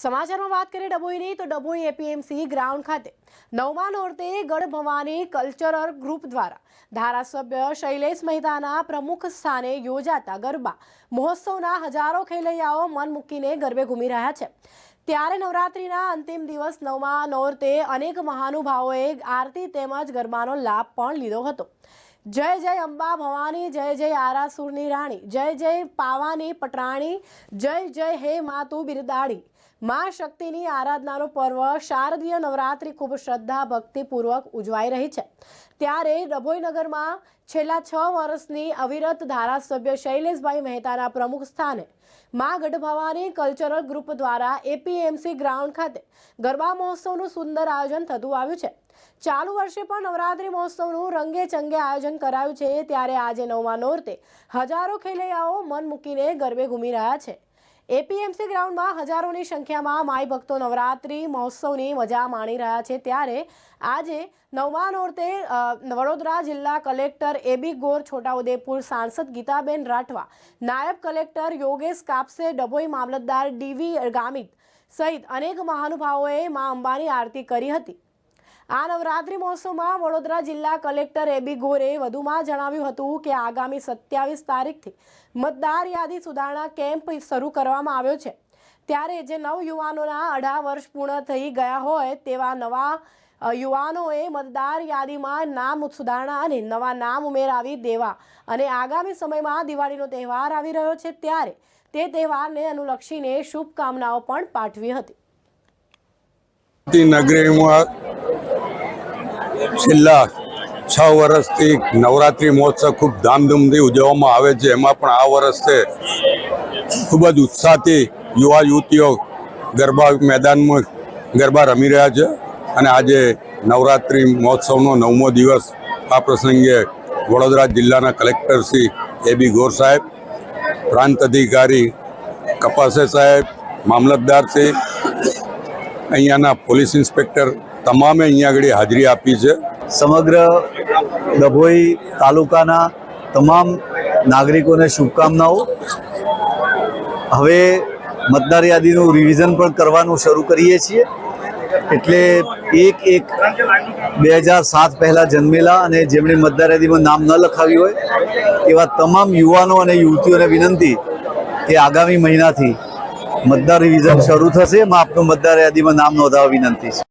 સમાચારમાં વાત કરીએ ડભોઈની, તો ડભોઈ એપીએમસી ગ્રાઉન્ડ ખાતે નવમા નોરતે ગઢ ભવાની કલ્ચરલ ગ્રુપ દ્વારા ધારાસભ્ય શૈલેષ મહેતાના પ્રમુખ સ્થાને યોજાતા ગરબા. મહોત્સવના હજારો ખેલૈયાઓ મન મૂકીને ગરબે ઘૂમી રહ્યા છે. ત્યારે નવરાત્રિના અંતિમ દિવસ નવમા નોરતે અનેક મહાનુભાવોએ આરતી તેમજ ગરબાનો લાભ પણ લીધો હતો. જય જય અંબા ભવાની, જય જય આરાસુરની રાણી, જય જય પાવાની પટરાણી, જય જય હે માતુ બિરદાડી મા શક્તિની આરાધનાનો પર્વ શારદીય નવરાત્રિ ખૂબ શ્રદ્ધા, ભક્તિપૂર્વક ઉજવાઈ રહી છે. ત્યારે ડભોઈનગરમાં છેલ્લા છ વર્ષની અવિરત ધારાસભ્ય શૈલેષભાઈ મહેતાના પ્રમુખ સ્થાને મા ગઢભવાની કલ્ચરલ ગ્રુપ દ્વારા એપીએમસી ગ્રાઉન્ડ ખાતે ગરબા મહોત્સવનું સુંદર આયોજન થતું આવ્યું છે. ચાલુ વર્ષે પણ નવરાત્રિ મહોત્સવનું રંગે ચંગે આયોજન કરાયું છે. ત્યારે આજે નવમા નોરતે હજારો ખેલૈયાઓ મન મૂકીને ગરબે ઘૂમી રહ્યા છે. એપીએમસી ગ્રાઉન્ડમાં હજારોની સંખ્યામાં માઈ ભક્તો નવરાત્રિ મહોત્સવની મજા માણી રહ્યા છે. ત્યારે આજે નવમા નોરતે વડોદરા જિલ્લા કલેક્ટર એબી ગોર, છોટાઉદેપુર સાંસદ ગીતાબેન રાઠવા, નાયબ કલેક્ટર યોગેશ કાપસે, ડભોઈ મામલતદાર ડીવી ગામિત સહિત અનેક મહાનુભાવોએ મા અંબાની આરતી કરી હતી. આ નવરાત્રિ મહોત્સવમાં વડોદરા જિલ્લા કલેક્ટર એબી ગોરે વધુમાં જણાવ્યું હતું કે આગામી સત્યાવીસ તારીખથી મતદાર યાદી સુધારણા કેમ્પ શરૂ કરવામાં આવ્યો છે. ત્યારે જે નવ યુવાનોના અઢાર વર્ષ પૂર્ણ થઈ ગયા હોય તેવા નવા યુવાનોએ મતદાર યાદીમાં નામ સુધારણા અને નવા નામ ઉમેરાવી દેવા અને આગામી સમયમાં દિવાળીનો તહેવાર આવી રહ્યો છે ત્યારે તે તહેવારને અનુલક્ષીને શુભકામનાઓ પણ પાઠવી હતી. નગરીમાં છેલ્લા છ વર્ષથી નવરાત્રિ મહોત્સવ ખૂબ ધામધૂમથી ઉજવવામાં આવે છે. એમાં પણ આ વર્ષે ખૂબ જ ઉત્સાહથી યુવા યુવતીઓ ગરબા મેદાનમાં ગરબા રમી રહ્યા છે અને આજે નવરાત્રિ મહોત્સવનો નવમો દિવસ આ પ્રસંગે વડોદરા જિલ્લાના કલેક્ટર શ્રી એ બી ગોર સાહેબ, પ્રાંત અધિકારી કપાસે સાહેબ, મામલતદાર શ્રી અહીંયાના પોલીસ ઇન્સ્પેક્ટર તમામે અહીંયા આગળ હાજરી આપી છે. સમગ્ર ડભોઈ તાલુકાના તમામ નાગરિકોને શુભકામનાઓ. હવે મતદાર યાદીનું રિવિઝન પણ કરવાનું શરૂ કરીએ છીએ. એટલે એક એક બે હજાર સાત પહેલાં જન્મેલા અને જેમણે મતદાર યાદીમાં નામ ન લખાવ્યું હોય, એવા તમામ યુવાનો અને યુવતીઓને વિનંતી કે આગામી મહિનાથી મતદાર રિવિઝન શરૂ થશે. એમાં આપનું મતદાર યાદીમાં નામ નોંધાવવા વિનંતી છે.